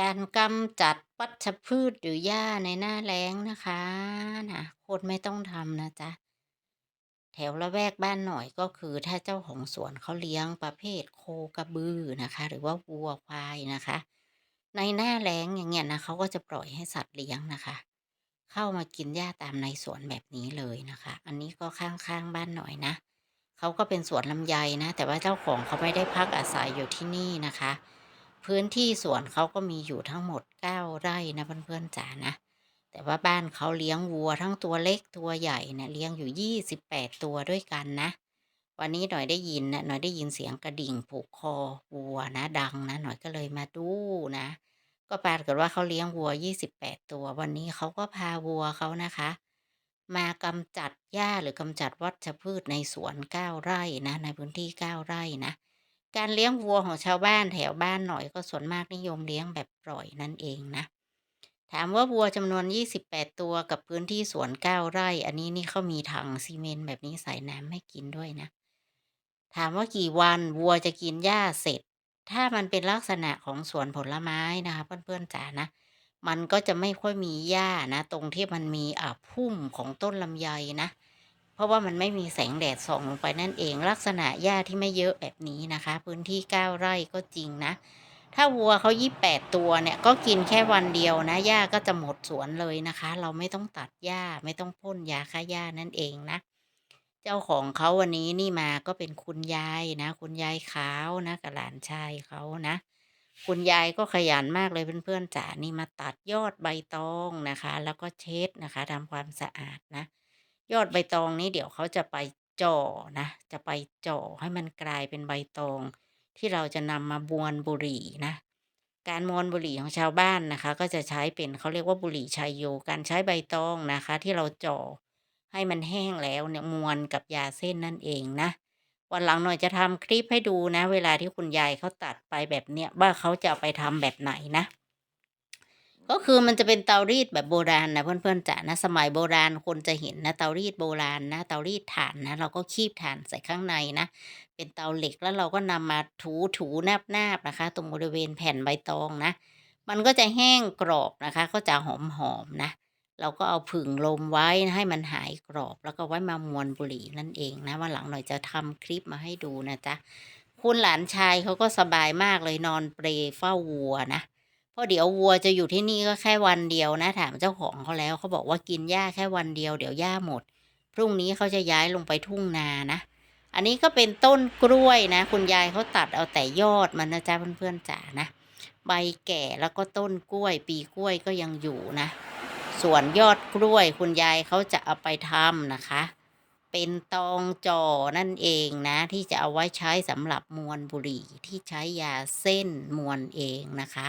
การกำจัดวัชพืชหรือหญ้าในหน้าแล้งนะคะนะโคนไม่ต้องทำนะจ๊ะ แถวละแวกบ้านหน่อยก็คือถ้าเจ้าของสวนเขาเลี้ยงประเภทโคกระบือนะคะ หรือว่าวัวควายนะคะ ในหน้าแล้งอย่างเงี้ยนะเขาก็จะปล่อยให้สัตว์เลี้ยงนะคะ เข้ามากินหญ้าตามในสวนแบบนี้เลยนะคะ อันนี้ก็ข้างๆบ้านหน่อยนะเขาก็เป็นสวนลำไยนะ แต่ว่าเจ้าของเขาไม่ได้พักอาศัยอยู่ที่นี่นะคะ พื้นที่สวนเขาก็มีอยู่ทั้งหมด 9 ไร่นะเพื่อนๆจ๋านะ แต่ว่าบ้านเขาเลี้ยงวัวทั้งตัวเล็กตัวใหญ่เนี่ยเลี้ยงอยู่ 28 ตัวด้วยกันนะ วันนี้หน่อยได้ยินนะหน่อยได้ยินเสียงกระดิ่งผูกคอวัวนะ ดังนะหน่อยก็เลยมาดูนะ ก็ปรากฏว่าเขาเลี้ยงวัว 28 ตัว วันนี้เขาก็พาวัวเขานะคะ มากำจัดหญ้าหรือกำจัดวัชพืชในสวน 9 ไร่นะ ในพื้นที่ 9 ไร่นะ การเลี้ยงวัวของชาวบ้านแถวบ้านหน่อยก็ส่วนมากนิยมเลี้ยงแบบปล่อยนั่นเองนะ ถามว่าวัวจำนวน 28 ตัวกับพื้นที่สวน 9 ไร่ อันนี้นี่เขามีถังซีเมนต์แบบนี้ใส่น้ำให้กินด้วยนะ ถามว่ากี่วันวัวจะกินหญ้าเสร็จ ถ้ามันเป็นลักษณะของสวนผลไม้นะคะเพื่อนๆจ๋านะ มันก็จะไม่ค่อยมีหญ้านะ ตรงที่มันมีอ่าพุ่มของต้นลำไยนะ เพราะว่ามันไม่มีแสงแดดส่องลงไปนั่นเอง ลักษณะหญ้าที่ไม่เยอะแบบนี้นะคะ พื้นที่ 9 ไร่ก็จริงนะ ถ้าวัวเขา 28 ตัวเนี่ย ก็กินแค่วันเดียวนะหญ้าก็จะหมดสวนเลยนะคะ เราไม่ต้องตัดหญ้าไม่ต้องพ่นยาฆ่าหญ้านั่นเองนะ เจ้าของเขาวันนี้นี่มาก็เป็นคุณยายนะ คุณยายขาวนะกับหลานชายเขานะคุณยายก็ขยันมากเลยเพื่อนๆจ๋านี่มาตัดยอดใบตองนะคะ แล้วก็เช็ดนะคะทำความสะอาดนะ ยอดใบตองนี้เดี๋ยวเขาจะไปจ่อนะ จะไปจ่อให้มันกลายเป็นใบตอง ที่เราจะนำมามวนบุหรี่นะ การมวนบุหรี่ของชาวบ้านนะคะ ก็จะใช้เป็นเขาเรียกว่าบุหรี่ชัยโย การใช้ใบตองนะคะ ที่เราจ่อให้มันแห้งแล้วเนี่ยมวนกับยาเส้นนั่นเองนะวันหลังหน่อยจะทำคลิปให้ดูนะ เวลาที่คุณยายเขาตัดไปแบบเนี้ยว่าเขาจะไปทำแบบไหนนะ ก็คือมันจะเป็นเตารีดแบบโบราณนะเพื่อนๆจ๋านะสมัยโบราณคนจะเห็นนะเตารีดโบราณนะเตารีดถ่านนะเราก็คีบถ่านใส่ข้างในนะ เป็นเตาเหล็กแล้วเราก็นำมาถูถูๆนาบๆนะคะ ตรงบริเวณแผ่นใบตองนะ มันก็จะแห้งกรอบนะคะ ก็จะหอมๆนะ เราก็เอาผึ่งลมไว้ให้มันหายกรอบแล้วก็ไว้มามวนบุหรี่นั่นเองนะวันหลังหน่อยจะทำคลิปมาให้ดูนะจ๊ะคุณหลานชายเขาก็สบายมากเลยนอนเปรเฝ้าวัวนะ เพราะเดี๋ยววัวจะอยู่ที่นี่ก็แค่วันเดียวนะ ถามเจ้าของเขาแล้วเขาบอกว่ากินหญ้าแค่วันเดียวเดี๋ยวหญ้าหมด พรุ่งนี้เขาจะย้ายลงไปทุ่งนานะ อันนี้ก็เป็นต้นกล้วยนะ คุณยายเขาตัดเอาแต่ยอดมันนะจ๊ะเพื่อนๆจ๋านะ ใบแก่แล้วก็ต้นกล้วย ปีกล้วยก็ยังอยู่นะ ส่วนยอดกล้วยคุณยายเขาจะเอาไปทำนะคะ เป็นตองจอนั่นเองนะ ที่จะเอาไว้ใช้สำหรับมวนบุหรี่ที่ใช้ยาเส้นมวนเองนะคะ